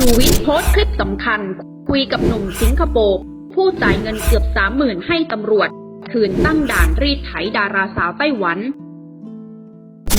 ชูวิทย์โพสต์คลิปสำคัญ คุยกับหนุ่มสิงคโปร์ผู้จ่ายเงินเกือบสามหมื่นให้ตำรวจ คืนตั้งด่านรีดไถดาราสาวไต้หวันน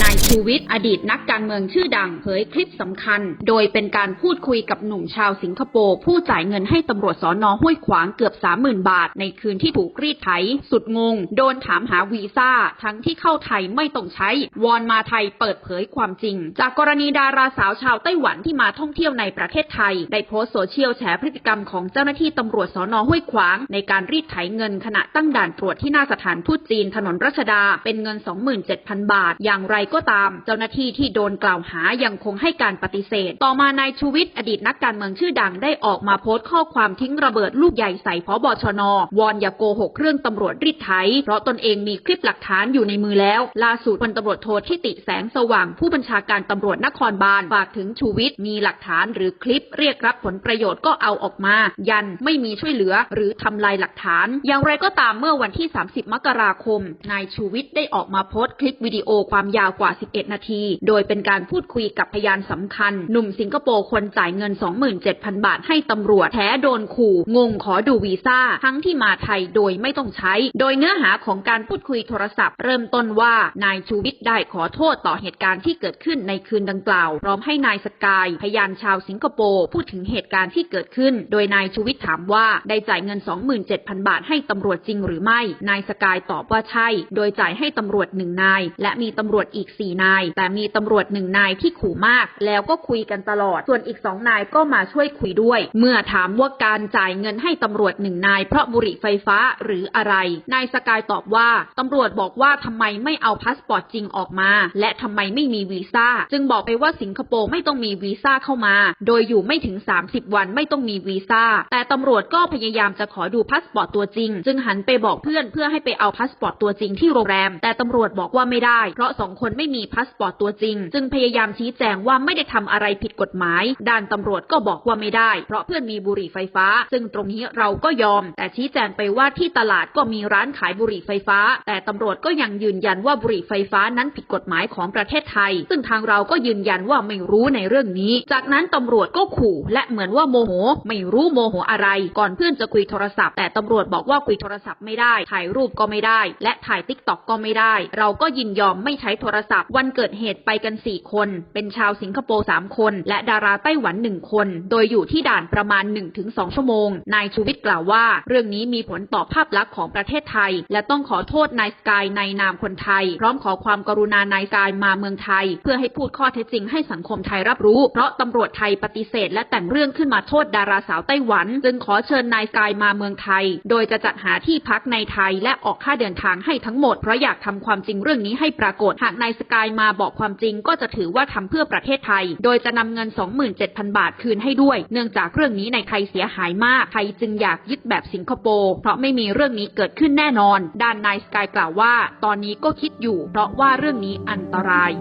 ายชูวิทย์ อดีตนักการเมืองชื่อดังเผยคลิปสำคัญ โดยเป็นการพูดคุยกับหนุ่มชาวสิงคโปร์ ผู้จ่ายเงินให้ตำรวจสอนอห้วยขวางเกือบ 30,000 บาท ในคืนที่ถูกรีดไถ สุดงง โดนถามหาวีซ่า ทั้งที่เข้าไทยไม่ต้องใช้ วอนมาไทยเปิดเผยความจริง จากกรณีดาราสาวชาวไต้หวันที่มาท่องเที่ยวในประเทศไทย ได้โพสต์โซเชียลแฉพฤติกรรมของเจ้าหน้าที่ตำรวจสอนอห้วยขวาง ในการรีดไถเงินขณะตั้งด่านตรวจที่หน้าสถานทูตจีนถนนรัชดาเป็นเงิน 27,000 บาท อย่างไรก็ตาม เจ้าหน้าที่ที่โดนกล่าวหายังคงให้การปฏิเสธ ต่อมานายชูวิทย์อดีตนักการเมืองชื่อดังได้ออกมาโพสต์ข้อความทิ้งระเบิดลูกใหญ่ใส่พบชน วอนอย่าโกหกเรื่องตำรวจรีดไถ เพราะตนเองมีคลิปหลักฐานอยู่ในมือแล้ว ล่าสุดพลตำรวจโททิติแสงสว่าง ผู้บัญชาการตำรวจนครบาลฝากถึงชูวิทย์มีหลักฐานหรือคลิปเรียกรับผลประโยชน์ก็เอาออกมา ยันไม่มีช่วยเหลือหรือทำลายหลักฐาน อย่างไรก็ตามเมื่อวันที่ 30 มกราคม นายชูวิทย์ได้ออกมาโพสต์คลิปวิดีโอความยาวกว่าา 11 นาที โดยเป็นการพูดคุยกับพยานสำคัญ หนุ่มสิงคโปร์คนจ่ายเงิน 27,000 บาทให้ตำรวจแท้โดนขู่ งงขอดูวีซ่า ทั้งที่มาไทยโดยไม่ต้องใช้ โดยเนื้อหาของการพูดคุยโทรศัพท์ เริ่มต้นว่านายชูวิทย์ได้ขอโทษต่อเหตุการณ์ที่เกิดขึ้นในคืนดังกล่าว พร้อมให้นายสกาย พยานชาวสิงคโปร์พูดถึงเหตุการณ์ที่เกิดขึ้น โดยนายชูวิทย์ถามว่าได้จ่ายเงิน 27,000 บาทให้ตำรวจจริงหรือไม่ นายสกายตอบว่าใช่ โดยจ่ายให้ตำรวจหนึ่งนาย และมีตำรวจอีก4 นาย แต่มีตำรวจหนึ่งนายที่ขู่มาก แล้วก็คุยกันตลอด ส่วนอีกสองนายก็มาช่วยคุยด้วย เมื่อถามว่าการจ่ายเงินให้ตำรวจหนึ่งนาย เพราะบุหรี่ไฟฟ้าหรืออะไร นายสกายตอบว่าตำรวจบอกว่าทำไมไม่เอาพาสปอร์ตจริงออกมา และทำไมไม่มีวีซ่า จึงบอกไปว่าสิงคโปร์ไม่ต้องมีวีซ่าเข้ามา โดยอยู่ไม่ถึง 30 วันไม่ต้องมีวีซ่า แต่ตำรวจก็พยายามจะขอดูพาสปอร์ตตัวจริง จึงหันไปบอกเพื่อนเพื่อให้ไปเอาพาสปอร์ตตัวจริงที่โรงแรม แต่ตำรวจบอกว่าไม่ได้ เพราะสองคนไม่มีพาสปอร์ตตัวจริง จึงพยายามชี้แจงว่าไม่ได้ทำอะไรผิดกฎหมาย ด้านตำรวจก็บอกว่าไม่ได้ เพราะเพื่อนมีบุหรี่ไฟฟ้า ซึ่งตรงนี้เราก็ยอม แต่ชี้แจงไปว่าที่ตลาดก็มีร้านขายบุหรี่ไฟฟ้า แต่ตำรวจก็ยังยืนยันว่าบุหรี่ไฟฟ้านั้นผิดกฎหมายของประเทศไทย ซึ่งทางเราก็ยืนยันว่าไม่รู้ในเรื่องนี้ จากนั้นตำรวจก็ขู่และเหมือนว่าโมโห ไม่รู้โมโหอะไร ก่อนเพื่อนจะคุยโทรศัพท์ แต่ตำรวจบอกว่าคุยโทรศัพท์ไม่ได้ ถ่ายรูปก็ไม่ได้ และถ่ายติ๊กต็อกก็ไม่ได้ เราก็ยินยอมไม่ใช้โทรศัพท์วันเกิดเหตุไปกัน 4 คน เป็นชาวสิงคโปร์ 3 คน และดาราไต้หวัน 1 คน โดยอยู่ที่ด่านประมาณ 1-2 ชั่วโมง นายชูวิทย์กล่าวว่า เรื่องนี้มีผลต่อภาพลักษณ์ของประเทศไทย และต้องขอโทษนายสกายในนามคนไทย พร้อมขอความกรุณานายสกายมาเมืองไทย เพื่อให้พูดข้อเท็จจริงให้สังคมไทยรับรู้ เพราะตำรวจไทยปฏิเสธ และแต่งเรื่องขึ้นมาโทษดาราสาวไต้หวัน จึงขอเชิญนายสกายมาเมืองไทย โดยจะจัดหาที่พักในไทยและออกค่าเดินทางให้ทั้งหมดเพราะอยากทำความจริงเรื่องนี้ให้ปรากฏหากนายสกายมาบอกความจริงก็จะถือว่าทำเพื่อประเทศไทย โดยจะนำเงิน 27,000 บาทคืนให้ด้วย เนื่องจากเรื่องนี้ในไทยเสียหายมาก ไทยจึงอยากยึดแบบสิงคโปร์ เพราะไม่มีเรื่องนี้เกิดขึ้นแน่นอน ด้านนายสกายกล่าวว่า ตอนนี้ก็คิดอยู่ เพราะว่าเรื่องนี้อันตราย